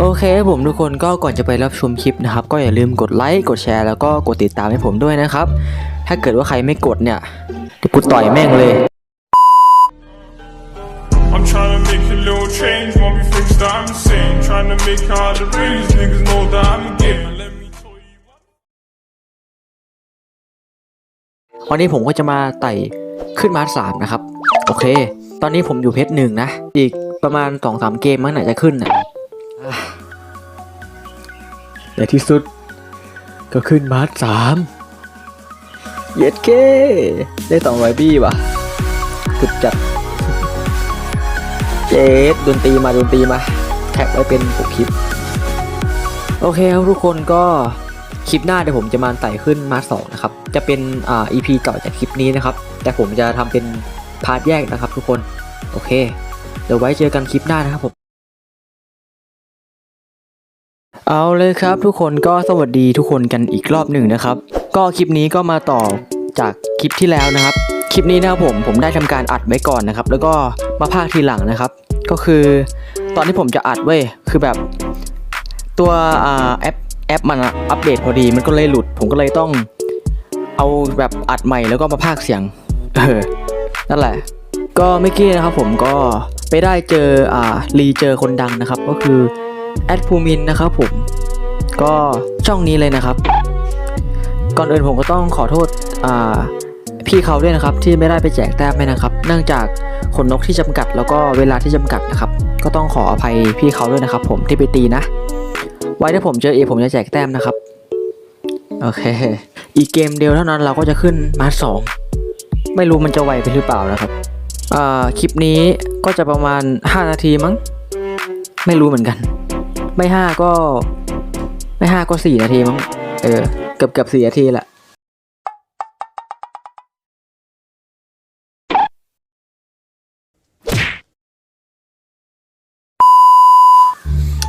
โอเคครับผมทุกคนก็ก่อนจะไปรับชมคลิปนะครับ ก็อย่าลืมกดไลค์กดแชร์แล้วก็กดติดตามให้ผมด้วยนะครับ ถ้าเกิดว่าใครไม่กดเนี่ยเดี๋ยวกูต่อยแม่งเลย I'm trying to make a little change, want me fix that I'm insane. Trying to make all the realest niggas know that I'm a gamer. Let me tell you what. วันนี้ผมก็จะมาไต่ขึ้นมาสามนะครับ โอเค ตอนนี้ผมอยู่เพชรหนึ่งนะ อีกประมาณสองสามเกมมั้งไหนจะขึ้นน่ะอะ ในที่สุดก็ขึ้นมาร์สามเย็ดเก้ได้สองร้อยบี้ว่ะสุดจัดเจ็ดดนตรีมาดนตรีมา แท็กไว้เป็นปกคลิป โอเคครับทุกคนก็คลิปหน้าเดี๋ยวผมจะมาไต่ขึ้นมาสองนะครับ จะเป็นอ่า EP ต่อจากคลิปนี้นะครับ แต่ผมจะทำเป็นพาร์ทแยกนะครับทุกคน โอเค เดี๋ยวไว้เจอกันคลิปหน้านะครับผม เอาเลยครับทุกคนก็สวัสดีทุกคนกันอีกรอบหนึ่งนะครับ ก็คลิปนี้ก็มาต่อจากคลิปที่แล้วนะครับ คลิปนี้นะครับผมผมได้ทำการอัดไว้ก่อนนะครับ แล้วก็มาพากย์ทีหลังนะครับ ก็คือตอนที่ผมจะอัดเว้ยคือแบบตัวอแอปแอปมันอัปเดตพอดีมันก็เลยหลุด ผมก็เลยต้องเอาแบบอัดใหม่แล้วก็มาพากย์เสียงเออนั่นแหละ ก็เมื่อกี้นะครับผมก็ไปได้เจออ่ารีเจอคนดังนะครับ ก็คือ แอดภูมินนะครับผมก็ช่องนี้เลยนะครับ ก่อนอื่นผมก็ต้องขอโทษพี่เขาด้วยนะครับ ที่ไม่ได้ไปแจกแต้มให้นะครับ เนื่องจากขนนกที่จำกัดแล้วก็เวลาที่จำกัดนะครับ ก็ต้องขออภัยพี่เขาด้วยนะครับ ผมที่ไปตีนะ ไว้ถ้าผมเจอเอผมจะแจกแต้มนะครับโอเค อีกเกมเดียวเท่านั้นเราก็จะขึ้นมาสองไม่รู้มันจะไวไปหรือเปล่านะครับคลิปนี้ก็จะประมาณ 5 นาทีมั้ง ไม่รู้เหมือนกัน ไม่5ก็ ไม่5ก็4นาทีมั้งเออเกือบเกือบสี่นาทีแหละ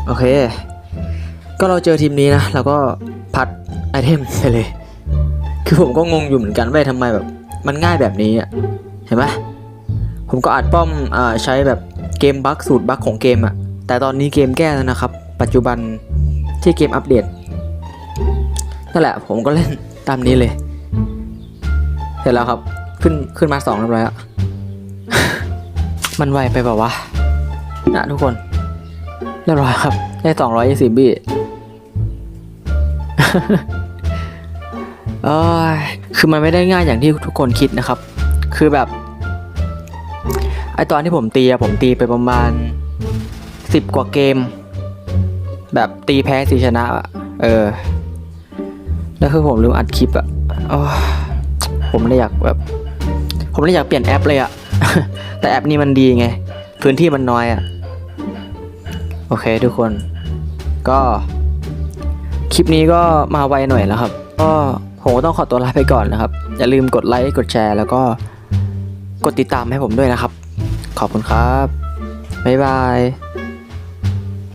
โอเค ก็เราเจอทีมนี้นะแล้วก็พัดไอเทมไปเลย คือผมก็งงอยู่เหมือนกันว่าทำไมแบบ มันง่ายแบบนี้อะเห็นไหมผมก็อัดป้อมอ่าใช้แบบเกมบั๊กสูตรบั๊กของเกมอะแต่ตอนนี้เกมแก้แล้วนะครับ ปัจจุบันที่เกมอัปเดตนั่นแหละผมก็เล่นตามนี้เลย เสร็จแล้วครับขึ้นขึ้นมาสองเรียบร้อยอะมันไวไปเปล่าวะนะทุกคนเรียบร้อยครับ ได้สองร้อยยี่สิบบี้เอยคือมันไม่ได้ง่ายอย่างที่ทุกคนคิดนะครับ คือแบบ ไอตอนที่ผมตีอะผมตีไปประมาณสิบกว่าเกม แบบตีแพ้สีชนะอะเออ แล้วคือผมลืมอัดคลิปอะอผมเลยอยากแบบ ผมเลยอยากเปลี่ยนแอปเลยอะแต่แอปนี้มันดีไง พื้นที่มันน้อยอะโอเคทุกคน ก็คลิปนี้ก็มาไวหน่อยแล้วครับ ก็ผมก็ต้องขอตัวลาไปก่อนนะครับ อย่าลืมกดไลค์กดแชร์ แล้วก็กดติดตามให้ผมด้วยนะครับ ขอบคุณครับ บ๊ายบาย